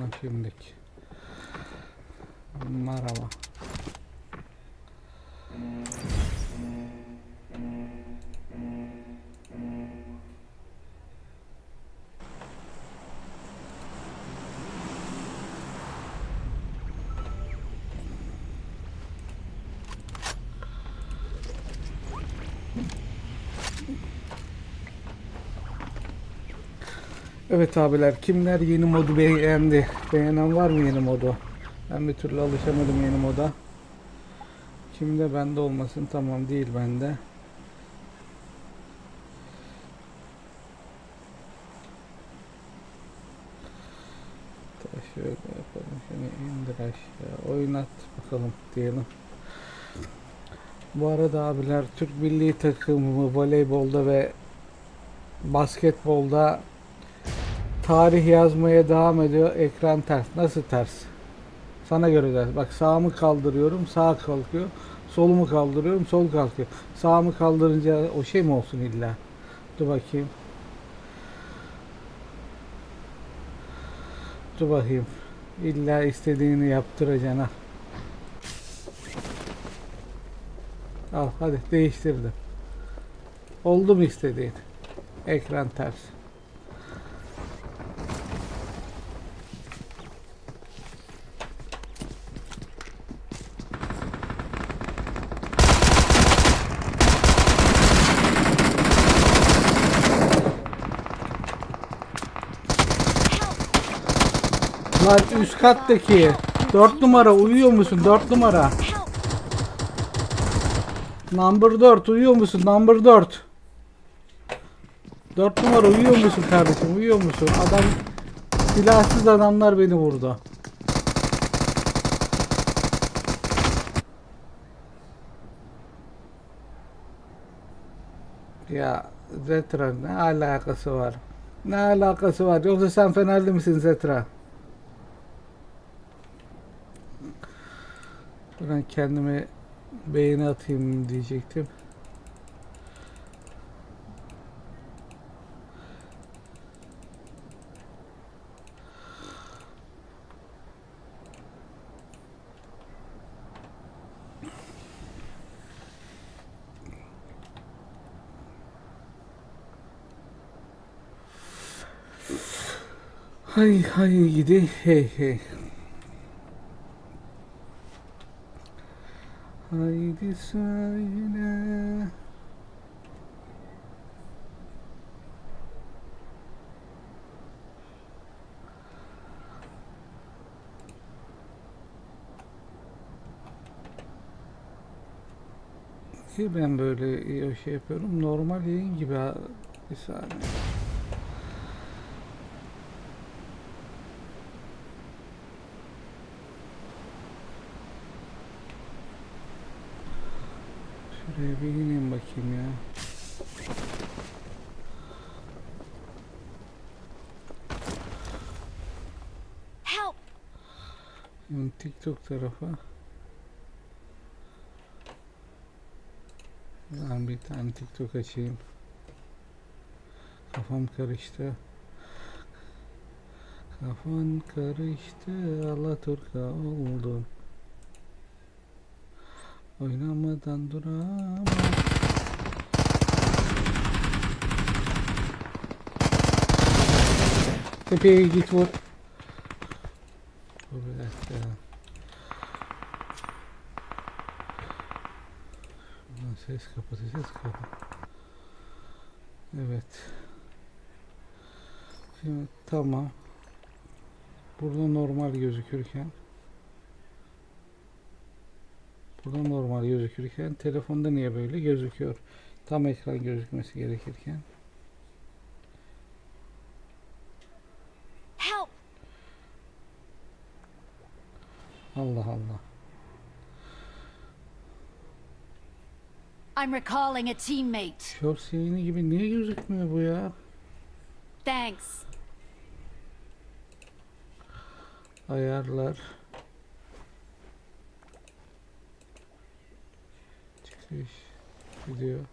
bakalım şimdilik. Merhaba. Evet abiler kimler yeni modu beğendi? Beğenen var mı yeni modu? Ben bir türlü alışamadım yeni moda. Kimde bende olmasın tamam değil bende. Şöyle yapalım. Şunu indir aşağı. Oynat bakalım diyelim. Bu arada abiler Türk milli takımı voleybolda ve basketbolda tarih yazmaya devam ediyor. Ekran ters. Nasıl ters? Sana göre ters. Bak sağımı kaldırıyorum, sağ kalkıyor. Solumu kaldırıyorum, sol kalkıyor. Sağımı kaldırınca o şey mi olsun illa? Dur bakayım. Dur bakayım. İlla istediğini yaptıracaksın ha. Al hadi değiştirdim. Oldu mu istediğin? Ekran ters. Lan üst kattaki 4 numara uyuyor musun? 4 numara. Number 4 uyuyor musun? Number 4. 4 numara uyuyor musun kardeşim? Uyuyor musun? Adam silahsız adamlar beni vurdu. Ya Zetra ne alakası var? Ne alakası var? Yoksa sen Fenerli misin Zetra? Ben kendime beğeni atayım diyecektim. Hay hay gidi hey hey. Haydi söyle. Ki ben böyle iyi şey yapıyorum. Normal yayın gibi. Bir saniye. Şuraya bir ineyim bakayım ya. Help! Şimdi TikTok tarafa. Ben bir tane TikTok açayım. Kafam karıştı. Kafan karıştı, Alaturka oldum. Oynamadan duramam. Tepeye git vur. Dur bir dakika. Şuradan ses kapatacağız kapat. Evet. Şimdi tamam. Burada normal gözükürken Burada normal gözükürken telefonda niye böyle gözüküyor? Tam ekran gözükmesi gerekirken. Help! Allah Allah. I'm recalling a teammate. Shorts yayını gibi niye gözükmüyor bu ya? Thanks. Ayarlar. Video.